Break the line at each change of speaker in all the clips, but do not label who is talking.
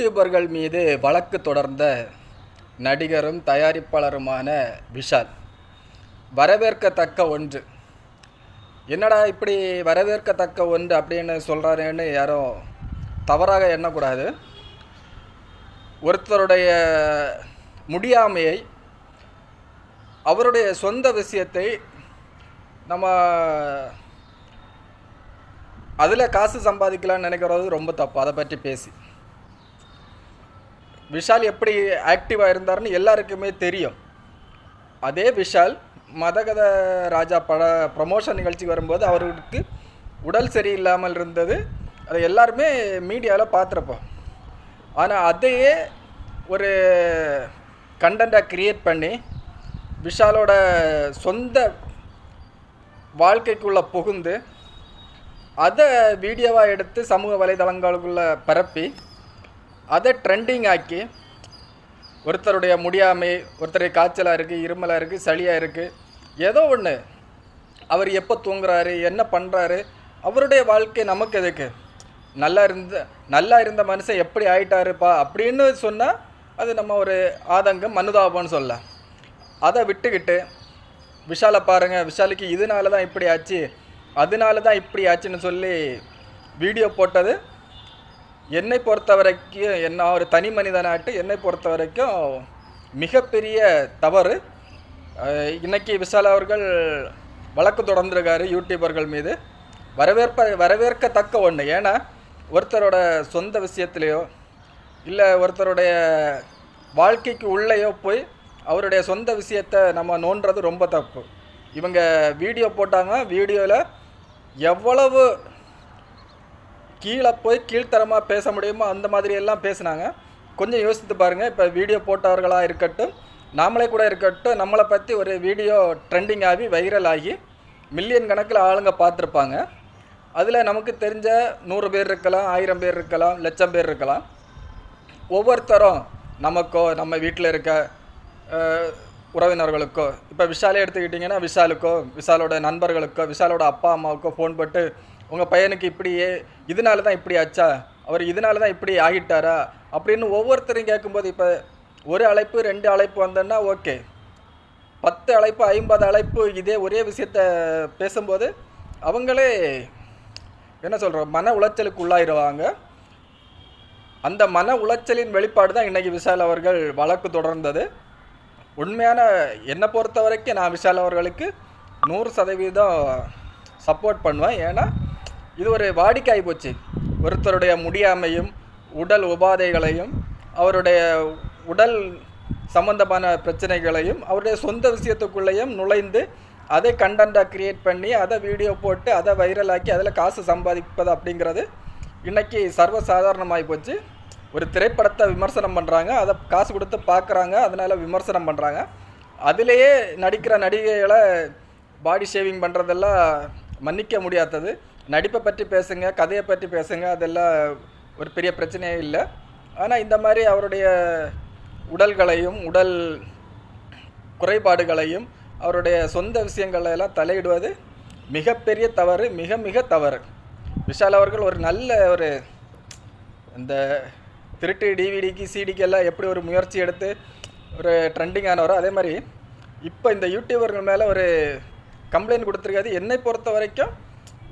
யூடியூபர்கள் மீது வழக்கு தொடர்ந்த நடிகரும் தயாரிப்பாளருமான விஷால். வரவேற்கத்தக்க ஒன்று. என்னடா இப்படி வரவேற்கத்தக்க ஒன்று அப்படின்னு சொல்கிறாருன்னு யாரும் தவறாக எண்ணக்கூடாது. ஒருத்தருடைய முடியாமையை அவருடைய சொந்த விஷயத்தை நம்ம அதில் காசு சம்பாதிக்கலாம்னு நினைக்கிறது ரொம்ப தப்பு. அதை பற்றி பேசி. விஷால் எப்படி ஆக்டிவாக இருந்தாருன்னு எல்லாருக்குமே தெரியும். அதே விஷால் மதகத ராஜா பட ப்ரமோஷன் நிகழ்ச்சிக்கு வரும்போது அவருக்கு உடல் சரியில்லாமல் இருந்தது. அதை எல்லாருமே மீடியாவில் பார்த்துருப்போம். ஆனால் அதையே ஒரு கண்டென்ட்டாக க்ரியேட் பண்ணி விஷாலோட சொந்த வாழ்க்கைக்குள்ளே புகுந்து அதை வீடியோவாக எடுத்து சமூக வலைதளங்களுக்குள்ளே பரப்பி அதை ட்ரெண்டிங் ஆக்கி ஒருத்தருடைய முடியாமை ஒருத்தருடைய காய்ச்சலாக இருக்குது இருமலாக இருக்குது சளியாக இருக்குது ஏதோ ஒன்று அவர் எப்போ தூங்குறாரு என்ன பண்ணுறாரு அவருடைய வாழ்க்கை நமக்கு எதுக்கு? நல்லா இருந்த நல்லா இருந்த மனுஷன் எப்படி ஆயிட்டாருப்பா அப்படின்னு சொன்னால் அது நம்ம ஒரு ஆதங்கம் மனுதாபம்னு சொல்ல. அதை விட்டுக்கிட்டு விஷாலை பாருங்கள் விஷாலுக்கு இதனால தான் இப்படி ஆச்சு அதனால தான் இப்படி ஆச்சுன்னு சொல்லி வீடியோ போட்டது என்னை பொறுத்த வரைக்கும் என்ன ஒரு தனி மனிதனாட்டு என்னை பொறுத்த வரைக்கும் மிகப்பெரிய தவறு. இன்றைக்கி இன்னைக்கு விஷால் அவர்கள் வழக்கு தொடர்ந்துருக்காரு யூடியூபர்கள் மீது. வரவேற்ப வரவேற்கத்தக்க ஒன்று ஏன்னா ஒருத்தரோட சொந்த விஷயத்துலையோ இல்லை ஒருத்தருடைய வாழ்க்கைக்கு உள்ளேயோ போய் அவருடைய சொந்த விஷயத்தை நம்ம நோண்டுறது ரொம்ப தப்பு. இவங்க வீடியோ போட்டாங்க வீடியோவில் எவ்வளவு கீழே போய் கீழ்த்தரமாக பேச முடியுமோ அந்த மாதிரி எல்லாம் பேசுனாங்க. கொஞ்சம் யோசித்து பாருங்கள் இப்போ வீடியோ போட்டவர்களாக இருக்கட்டும் நாமளே கூட இருக்கட்டும் நம்மளை பற்றி ஒரு வீடியோ ட்ரெண்டிங் ஆகி வைரல் ஆகி மில்லியன் கணக்கில் ஆளுங்க பார்த்துருப்பாங்க. அதில் நமக்கு தெரிஞ்ச நூறு பேர் இருக்கலாம் ஆயிரம் பேர் இருக்கலாம் லட்சம் பேர் இருக்கலாம். ஒவ்வொருத்தரும் நமக்கோ நம்ம வீட்டில் இருக்க உறவினர்களுக்கோ இப்போ விஷாலே எடுத்துக்கிட்டிங்கன்னா விஷாலுக்கோ விஷாலோட நண்பர்களுக்கோ விஷாலோட அப்பா அம்மாவுக்கோ ஃபோன் போட்டு உங்கள் பையனுக்கு இப்படியே இதனால தான் இப்படி ஆச்சா? அவர் இதனால தான் இப்படி ஆகிட்டாரா? அப்படின்னு ஒவ்வொருத்தரையும் கேட்கும்போது இப்போ ஒரு அழைப்பு ரெண்டு அழைப்பு வந்தோன்னா ஓகே. பத்து அழைப்பு ஐம்பது அழைப்பு இதே ஒரே விஷயத்த பேசும்போது அவங்களே என்ன சொல்கிறோம் மன உளைச்சலுக்கு உள்ளாயிருவாங்க. அந்த மன உளைச்சலின் வெளிப்பாடு தான் இன்றைக்கி விஷால் அவர்கள் வழக்கு தொடர்ந்தது. உண்மையான என்னை பொறுத்த வரைக்கும் நான் விஷால் அவர்களுக்கு நூறு சதவீதம் சப்போர்ட் பண்ணுவேன். ஏன்னா இது ஒரு வாடிக்கையாகி போச்சு. ஒருத்தருடைய முடியாமையும் உடல் உபாதைகளையும் அவருடைய உடல் சம்பந்தமான பிரச்சனைகளையும் அவருடைய சொந்த விஷயத்துக்குள்ளேயும் நுழைந்து அதை கண்டென்ட்டாக க்ரியேட் பண்ணி அதை வீடியோ போட்டு அதை வைரலாக்கி அதில் காசு சம்பாதிப்பது அப்படிங்கிறது இன்றைக்கி சர்வசாதாரணமாகி போச்சு. ஒரு திரைப்படத்தை விமர்சனம் பண்ணுறாங்க அதை காசு கொடுத்து பார்க்குறாங்க அதனால் விமர்சனம் பண்ணுறாங்க அதிலேயே நடிக்கிற நடிகைகளை பாடி ஷேவிங் பண்ணுறதெல்லாம் மன்னிக்க முடியாதது. நடிப்பை பற்றி பேசுங்க கதையை பற்றி பேசுங்க அதெல்லாம் ஒரு பெரிய பிரச்சனையே இல்லை. ஆனால் இந்த மாதிரி அவருடைய உடல்களையும் உடல் குறைபாடுகளையும் அவருடைய சொந்த விஷயங்களை எல்லாம் தலையிடுவது மிகப்பெரிய தவறு மிக மிக தவறு. விஷால் அவர்கள் ஒரு நல்ல ஒரு இந்த திருட்டு டிவிடிக்கு சிடிக்கு எல்லாம் எப்படி ஒரு முயற்சி எடுத்து ஒரு ட்ரெண்டிங் ஆனவரோ அதே மாதிரி இப்போ இந்த யூடியூபர்கள் மேலே ஒரு கம்ப்ளைண்ட் கொடுத்துருக்காது என்னை பொறுத்த வரைக்கும்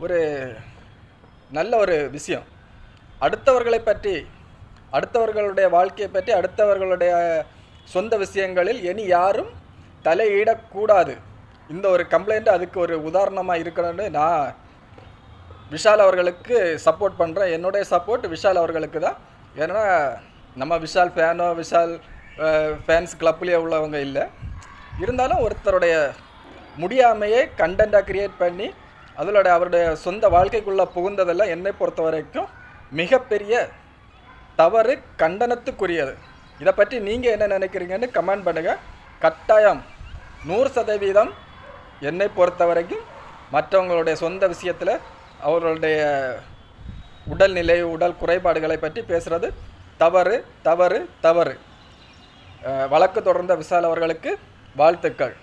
ஒரு நல்ல ஒரு விஷயம். அடுத்தவர்களை பற்றி அடுத்தவர்களுடைய வாழ்க்கையை பற்றி அடுத்தவர்களுடைய சொந்த விஷயங்களில் இனி யாரும் தலையிடக்கூடாது. இந்த ஒரு கம்ப்ளைண்ட் அதுக்கு ஒரு உதாரணமாக இருக்கணும்னு நான் விஷால் அவர்களுக்கு சப்போர்ட் பண்ணுறேன் என்னுடைய சப்போர்ட் விஷால் அவர்களுக்கு தான். ஏன்னா நம்ம விஷால் ஃபேனோ விஷால் ஃபேன்ஸ் கிளப்லேயே உள்ளவங்க இல்லை. இருந்தாலும் ஒருத்தருடைய முடியாமையே கண்டென்ட்டாக க்ரியேட் பண்ணி அதிலோட அவருடைய சொந்த வாழ்க்கைக்குள்ளே புகுந்ததெல்லாம் என்னை பொறுத்த வரைக்கும் மிகப்பெரிய தவறு கண்டனத்துக்குரியது. இதை பற்றி நீங்கள் என்ன நினைக்கிறீங்கன்னு கமெண்ட் பண்ணுங்கள் கட்டாயம் நூறு சதவீதம் என்னை பொறுத்த வரைக்கும் மற்றவங்களுடைய சொந்த விஷயத்தில் அவர்களுடைய உடல்நிலை உடல் குறைபாடுகளை பற்றி பேசுகிறது தவறு தவறு தவறு. வழக்கு தொடர்ந்த விசால் அவர்களுக்கு வாழ்த்துக்கள்.